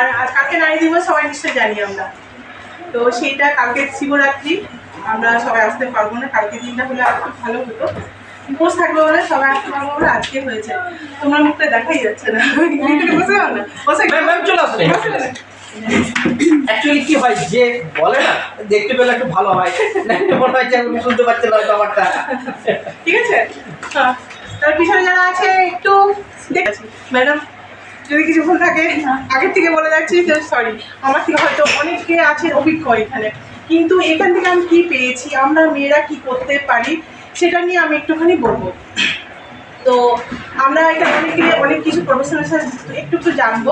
আর কালকে নারী দিবস সবাই নিশ্চয়ই জানি আমরা। তো সেইটা কালকে শিবরাত্রি আমরা সবাই আসতে পারব না। কালকে দিনটা হলে আর খুব ভালো হতো। উপোস থাকবে বলে সবাই আসতে পারব বলে আজকে হয়েছে। তোমার মুখটা দেখাই যাচ্ছে না। বসে যাও না। বসে ম্যাম ম্যাম চলে আসুন অ্যাকচুয়ালি কি হয় যে বলে না দেখতে পেলে একটু ভালো হয়। মনে হয় যে শুনতে পাচ্ছি না হয়তো আমারটা। ঠিক আছে? হ্যাঁ। তার পিছনে যারা আছে একটু দেখেছি ম্যাডাম যদি কিছু ভুল থাকে আগের থেকে বলে যাচ্ছি সরি আমার থেকে হয়তো অনেকে আছে অভিজ্ঞ এখানে। কিন্তু এখান থেকে আমি কি পেয়েছি আমরা মেয়েরা কি করতে পারি সেটা নিয়ে আমি একটুখানি বলব। তো আমরা এখানে অনেকে অনেক কিছু প্রফেশনাল সাথে একটু একটু জানব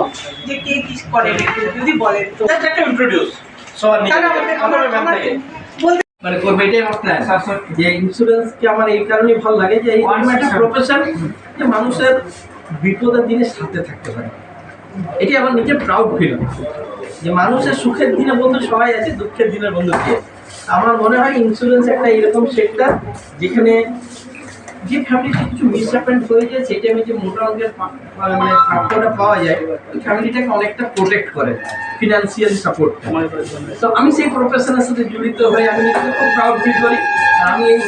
যে কে কি করে যদি বলেন তো। একটা ইন্ট্রোডিউস বলতে মানে করবে এটাই আমার প্ল্যান যে ইন্স্যুরেন্সকে আমার এই কারণেই ভালো লাগে যে এই একটা প্রফেশন যে মানুষের বিপদের দিনে সাথে থাকতে পারে। এটি আমার নিজের প্রাউড ফিল যে মানুষের সুখের দিনে বন্ধু সবাই আছে, দুঃখের দিনের বন্ধু কে। আমার মনে হয় ইন্স্যুরেন্স একটা এরকম সেক্টর যেখানে যে ফ্যামিলিতে কিছু মিসঅ্যাপেন্ড হয়ে যায়, সেই টাইমে যে মোটা অঙ্কের মানে প্রাপ্যটা পাওয়া যায়, ওই ফ্যামিলিটাকে অনেকটা প্রোটেক্ট করে ফিনান্সিয়াল সাপোর্ট তো আমি সেই প্রফেশনের সাথে জড়িত হয়ে আমি নিজেকে খুব প্রাউড ফিল করি। আমি এই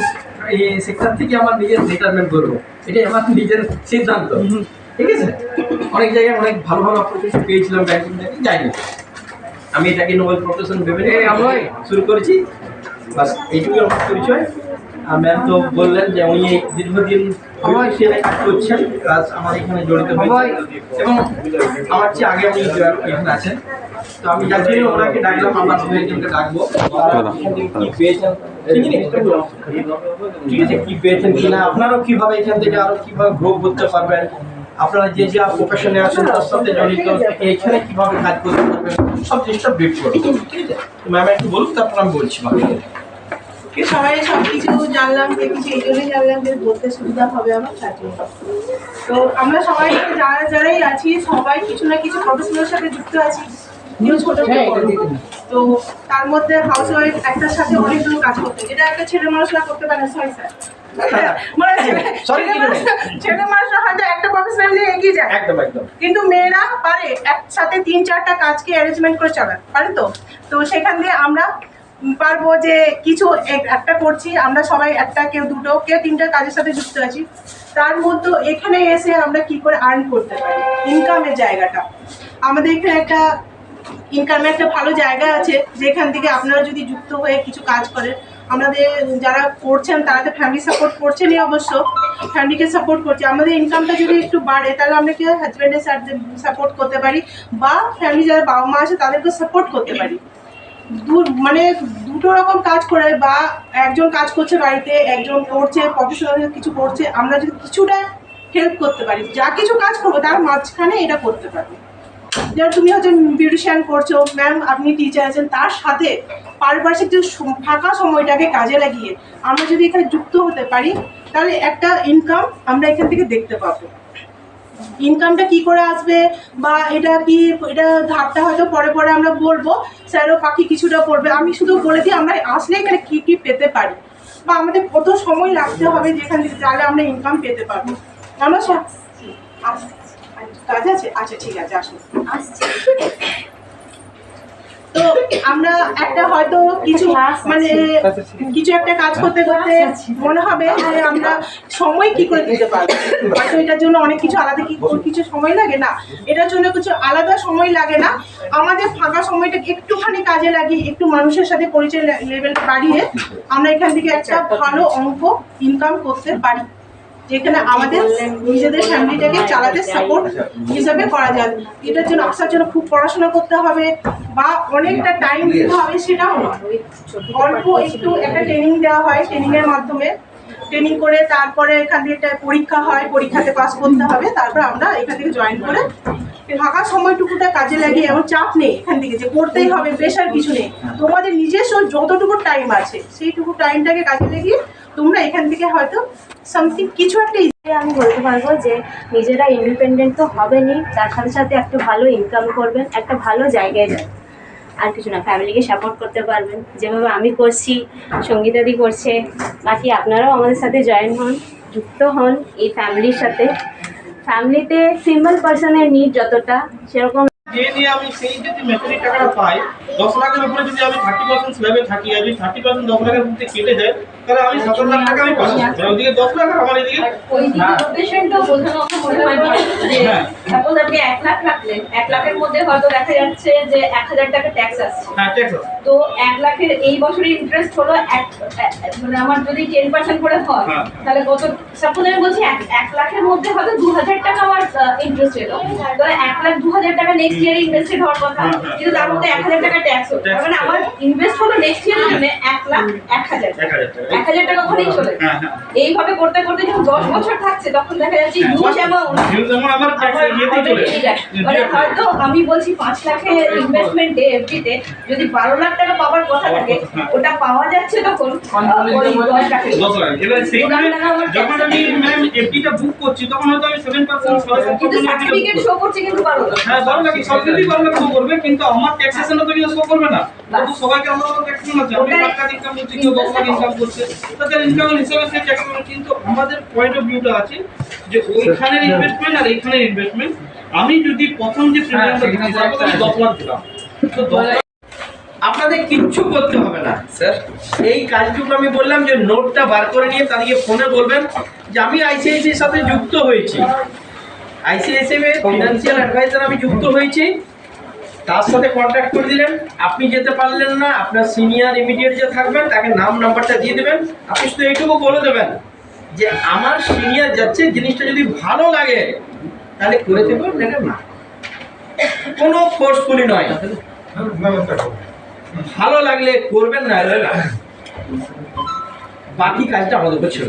এই সেক্টর থেকে আমার নিজের রিটায়ারমেন্ট করব। এটাই আমার নিজের সিদ্ধান্ত। ঠিক আছে? অনেক জায়গায় অনেক ভালো ভালো অপরচুনিটি পেয়েছিলাম ব্যাংকিং থেকে যাইনি। আমি এটাকে নোবেল প্রফেশন ভেবে আমরা শুরু করেছি। বাস এইটুকুই আমার পরিচয়। ম্যাম তো বললেন যে উনি এই সেখানে কাজ করছেন। আমার এখানে জড়িত হয়েছে এবং আমার চেয়ে আগে উনি এখানে আছেন তো আমি যার জন্য ওনাকে ডাকলাম আমার দু একজনকে ডাকবো। কি পেয়েছেন ঠিক আছে কি পেয়েছেন কিনা? আপনারাও কীভাবে এখান থেকে আরও কীভাবে গ্রো করতে পারবেন? আপনারা যে যে প্রফেশনে আছেন তার সাথে জড়িত এখানে কীভাবে কাজ করতে পারবেন? সব জিনিসটা ব্রিফ করব ঠিক আছে ম্যাম একটু বলুন তারপর আমি বলছি বাকি সবাই সব কিছু জানলাম যে কিছু এই জন্যই জানলাম যে বলতে সুবিধা হবে আমার তো আমরা সবাই যারা যারাই আছি সবাই কিছু না কিছু প্রফেশনাল সাথে যুক্ত আছি। কেউ ছোট তো তার মধ্যে হাউস ওয়াইফ একটার সাথে অনেকগুলো কাজ করতে যেটা একটা ছেলে মানুষরা করতে পারে সরি স্যার মানে ছেলে? মানুষরা- হয়তো একটা প্রফেশনাল নিয়ে এগিয়ে যায়। একদম একদম। কিন্তু মেয়েরা পারে একসাথে তিন চারটা কাজকে অ্যারেঞ্জমেন্ট করে চালাতে পারে তো? তো সেখান দিয়ে আমরা পারব যে কিছু এক- একটা করছি। আমরা সবাই একটা, কেউ দুটো, কেউ তিনটা কাজের সাথে যুক্ত আছি। তার মধ্যে এখানে এসে আমরা কি করে আর্ন করতে পারি? ইনকামের জায়গাটা। আমাদের এখানে একটা ইনকামের একটা ভালো জায়গা আছে, যেখান থেকে আপনারা যদি যুক্ত হয়ে কিছু কাজ করেন। আমাদের যারা করছেন, তারা তো ফ্যামিলি সাপোর্ট করছেনই অবশ্য। ফ্যামিলিকে সাপোর্ট করছে। আমাদের ইনকামটা যদি একটু বাড়ে, তাহলে আমরা কি হাজব্যান্ডের সাপোর্ট করতে পারি? বা ফ্যামিলি যারা বাবা মা আছে তাদেরকে সাপোর্ট করতে পারি। দু- মানে দুটো রকম কাজ করে, বা একজন কাজ করছে বাড়িতে, একজন করছে প্রফেশনাল কিছু করছে, আমরা যদি কিছুটা হেল্প করতে পারি, যা কিছু কাজ করব, তার মাঝখানে এটা করতে পারবে। যেমন তুমি হচ্ছে বিউটিশিয়ান করছ ম্যাম আপনি টিচার আছেন, তার সাথে পারিপার্শ্বিক যে ফাঁকা সময়টাকে কাজে লাগিয়ে আমরা যদি এখানে যুক্ত হতে পারি, তাহলে একটা ইনকাম আমরা এখান থেকে দেখতে পাবো। ইনকামটা কি করে আসবে বা এটা কি, এটা ধাপটা হয়তো পরে পরে আমরা বলব, স্যারও পাখি কিছুটা পড়বে। আমি শুধু বলে দিই, আমরা আসলে এখানে কি কি পেতে পারি? বা আমাদের কত সময় লাগতে হবে যেখান থেকে তাহলে আমরা ইনকাম পেতে পারব? আমরা সব আস- কাজ আছে আচ্ছা ঠিক আছে, আসুন। তো আমরা একটা হয়তো কিছু মানে কিছু একটা কাজ করতে করতে মনে হবে যে আমরা সময় কি করে দিতে পারব? হয়তো এটার জন্য অনেক কিছু আলাদা কিছু সময় লাগে? না। এটার জন্য কিছু আলাদা সময় লাগে না। আমাদের ফাঁকা সময়টা একটুখানি কাজে লাগিয়ে একটু মানুষের সাথে পরিচয় লেভেল বাড়িয়ে আমরা এখান থেকে একটা ভালো অঙ্ক ইনকাম করতে পারি। যেখানে আমাদের নিজেদের ফ্যামিলিটাকে চালাতে সাপোর্ট হিসাবে করা যায়। এটার জন্য আসার জন্য খুব পড়াশোনা করতে হবে বা অনেকটা টাইম দিতে হবে সেটাও অল্প একটু একটা ট্রেনিং দেওয়া হয় ট্রেনিংয়ের মাধ্যমে। ট্রেনিং করে তারপরে এখান থেকে পরীক্ষা হয়, পরীক্ষাতে পাস করতে হবে, তারপর আমরা এখান থেকে জয়েন করে ফাঁকা সময়টুকুটা কাজে লাগিয়ে, এমন চাপ নেই এখান থেকে যে করতেই হবে প্রেশার কিছু নেই। তোমাদের নিজস্ব যতটুকু টাইম আছে, সেইটুকু টাইমটাকে কাজে লাগিয়ে তোমরা এখান থেকে হয়তো সামথিং কিছু একটা আমি বলতে পারব যে নিজেরা ইন্ডিপেন্ডেন্ট তো হবেনই, তার সাথে সাথে একটা ভালো ইনকাম করবেন, একটা ভালো জায়গায় যাবেন আর কিছু না ফ্যামিলিকে সাপোর্ট করতে পারবেন। যেভাবে আমি করছি, সঙ্গীতাদি করছে, বাকি আপনারাও আমাদের সাথে জয়েন হন, যুক্ত হন এই ফ্যামিলির সাথে। ফ্যামিলিতে সিম্পল পার্সনের নিড যতটা, সেরকম যে নিয়ে আমি সেই যদি ম্যাচুরি টাকাটা পাই দশ লাখের উপরে যদি আমি থার্টি পার্সেন্ট স্ল্যাবে থাকি আর যদি থার্টি পার্সেন্ট দশ লাখের মধ্যে কেটে যায় তাহলে আমি সতেরো লাখ টাকা আমি পাবো। দশ লাখ আমার এদিকে ওইদিকে লোকেশনটা বোঝানো আমার না যে। সাপোজ আপনি এক লাখ রাখলেন এক লাখের মধ্যে হয়তো দেখা যাচ্ছে যে এক হাজার টাকা ট্যাক্স আসছে ট্যাক্স আছে। তো এক লাখের এই বছরের ইন্টারেস্ট হলো এক মানে আমার যদি টেন পার্সেন্ট করে হয় হ্যাঁ। তাহলে কত সাপোজ আমি বলছি এক লাখের মধ্যে হয়তো দু হাজার টাকা আমার ইন্টারেস্ট এলো। এক লাখ দু হাজার টাকা নেক্সট ইয়ার ইনভেস্টেড হওয়ার কথা হ্যাঁ, হ্যাঁ। কিন্তু তার মধ্যে এক হাজার টাকা ট্যাক্স হতো মানে আমার ইনভেস্ট হলো নেক্সট ইয়ারের জন্য এক লাখ এক হাজার। এক হাজার টাকা। এক হাজার টাকা ওখানেই চলে। হ্যাঁ হ্যাঁ। এইভাবে করতে করতে যখন দশ বছর থাকছে তখন দেখা যাচ্ছে হিউজ মানে হয়তো আমি বলছি পাঁচ লাখের ইনভেস্টমেন্টে এফডিতে যদি বারো লাখ টাকা পাওয়ার কথা থাকে ওটা পাওয়া যাচ্ছে তখন যখন আমি ম্যাম এফডিটা বুক করছি তখন হয়তো আমি সেভেন পার্সেন্ট কিন্তু সার্টিফিকেট শো করছে। কিন্তু বারো লাখ। হ্যাঁ বারো লাখ সব কিছুই বারো শো করবে কিন্তু আমার ট্যাক্সেশনটা তো কিন্তু শো করবে না। তো সবাইকে আলাদা আলাদা ট্যাক্সেশন আছে। পাঁচ লাখ ইনকাম করছি কেউ দশ লাখ ইনকাম করছে। তাদের ইনকামের হিসাবে সে ট্যাক্স করবে কিন্তু আমাদের পয়েন্ট অফ ভিউটা আছে যে ওইখানের ইনভেস্টমেন্ট আর এইখানের ইনভেস্টমেন্ট আমি যদি প্রথম যে প্রিমিয়ামটা দিচ্ছি তারপর আমি দশ লাখ দিলাম। তো দশ লাখ আপনাদের কিচ্ছু করতে হবে না। স্যার এই কাজটুকু আমি বললাম যে নোটটা বার করে নিয়ে তাদেরকে ফোনে বলবেন যে আমি আইসিআইসির সাথে যুক্ত হয়েছি। আইসিআইসিআই ফিনান্সিয়াল অ্যাডভাইজার আমি যুক্ত হয়েছি। তার সাথে কন্ট্যাক্ট করে দিলেন। আপনি যেতে পারলেন না, আপনার সিনিয়র ইমিডিয়েট যে থাকবেন, তাকে নাম নাম্বারটা দিয়ে দেবেন। আপনি শুধু এইটুকু বলে দেবেন যে, আমার সিনিয়র যাচ্ছে, জিনিসটা যদি ভালো লাগে, তাহলে করে দেবো না। কোনো ফোর্সফুলি নয়। ভালো লাগলে করবেন না বাকি কাজটা আমাদের ছিল।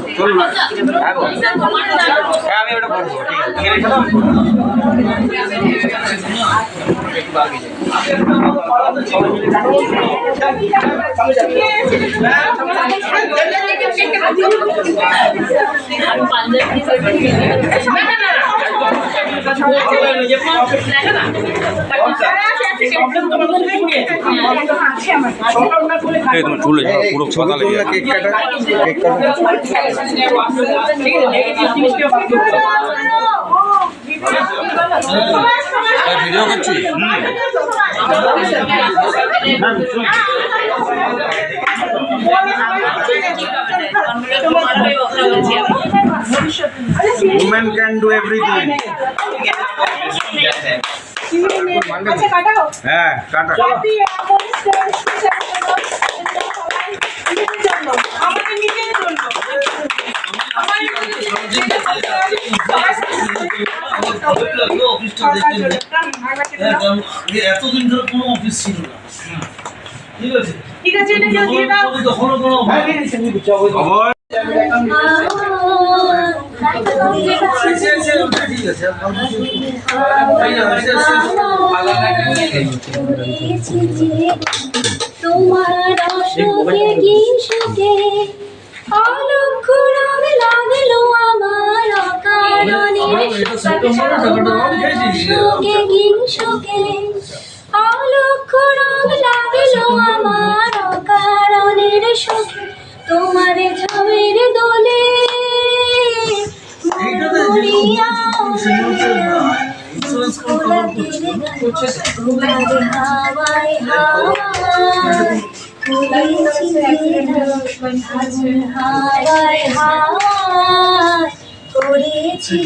আমি কাউকে বলতে চাই যদি পুরুলিয়ার বাইরে থাকে সঙ্গে সঙ্গে চেষ্টা করতে পারি ম্যাম, চলুন, চলুন। এই তোমার চুলে পুরো পাতা লেগে ভিডিও করছি women can do everything আচ্ছা কাটাও হ্যাঁ কাটা হ্যাপি নিজেদের জন্য আমাদের নিজেদের জন্য আমার এতদিন ধরে কোনো অফিস ছিল না ঠিক আছে ঠিক আছে এটা কেউ দিয়ে দাও তখনও কোনো খবর তোমার অসুখে কি সুখে অলক্ষ রং লাগল আমার অকারণে সুখে কি সুখে অলক্ষ রং লাগল করেছি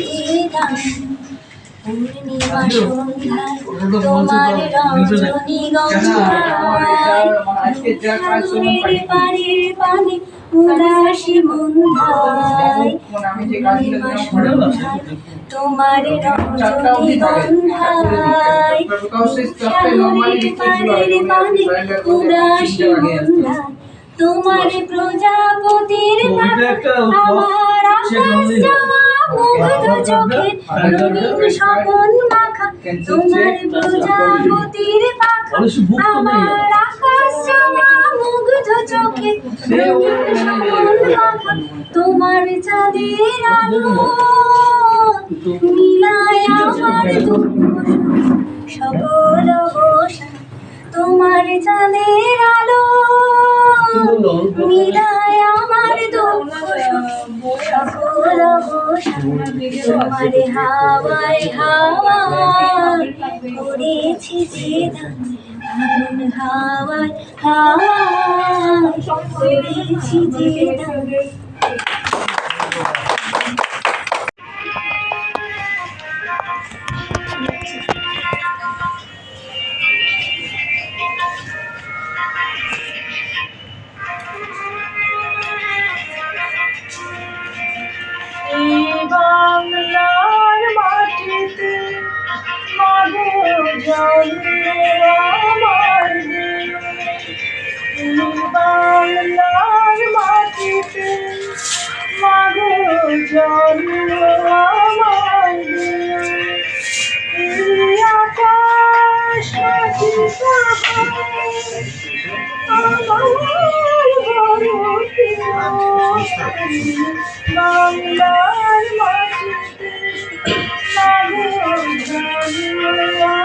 পূর্ণিমা সন্ধ্যায় তোমার রঞ্জনী গঙ্গায় নূরের উদাসী মন্ধায় পূর্ণিমা সন্ধ্যায় তোমার উদাসী মন্ধায় তোমার প্রজাপতির আমার আকাশ মুগ্ধ চোখের রঙিন স্বপন মাখা তোমার প্রজাপতির পাখা আমার আকাশ যাওয়া মুগ্ধ চোখে রঙিন মাখা তোমার চাঁদের আলো মিলায় আমার সকল অবসান তোমার চাঁদের আলো মিলায় আমার দুঃখ সকল তোমার হাওয়ায় হাওয়ায় করেছি যে দান হাওয়ায় যে আমার বাংলার মাটিতে মাগো জন্ম আমার আকাশ। বাংলার মাটিতে মাগো জন্ম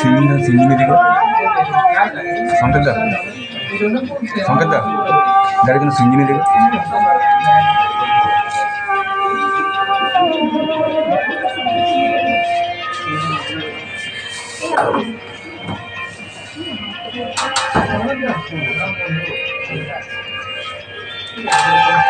সিঙ্গিনা সিঙ্গিনি দিকে সংকেত দা সংকেত দা গাড়ি কিন্তু সিঙ্গিনি দিকে বারো মাসে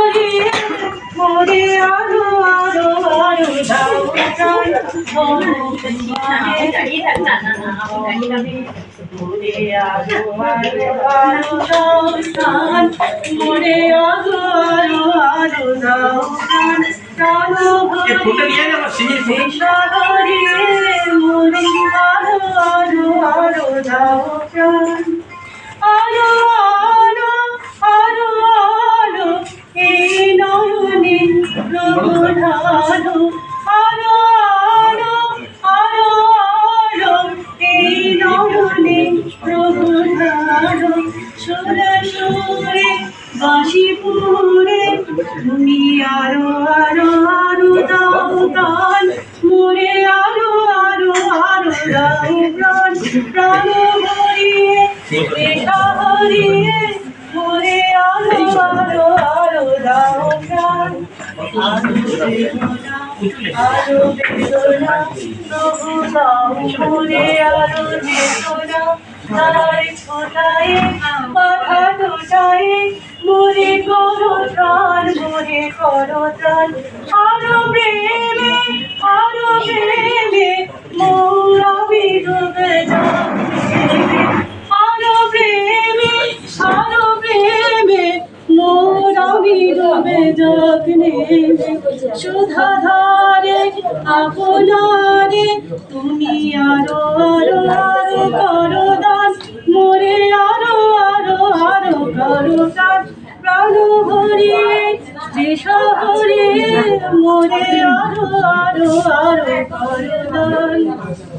ফোনটা নিয়ে যাব সিঙ্গির ফোন আরও বেদনা মোরে করো প্রাণ মোরে করো প্রাণ আরও প্রেমে আরও প্রেমে মোরা বিডুবে যাবে মোরা বিডুবে যাবে সুধা ধারে আপনারে তুমি আরও আরও আরও করো দান মোরে আরও আরও আরও করো দান প্রাণ হরিয়ে যে শহরে মোরে আরও আরও আরও করদান।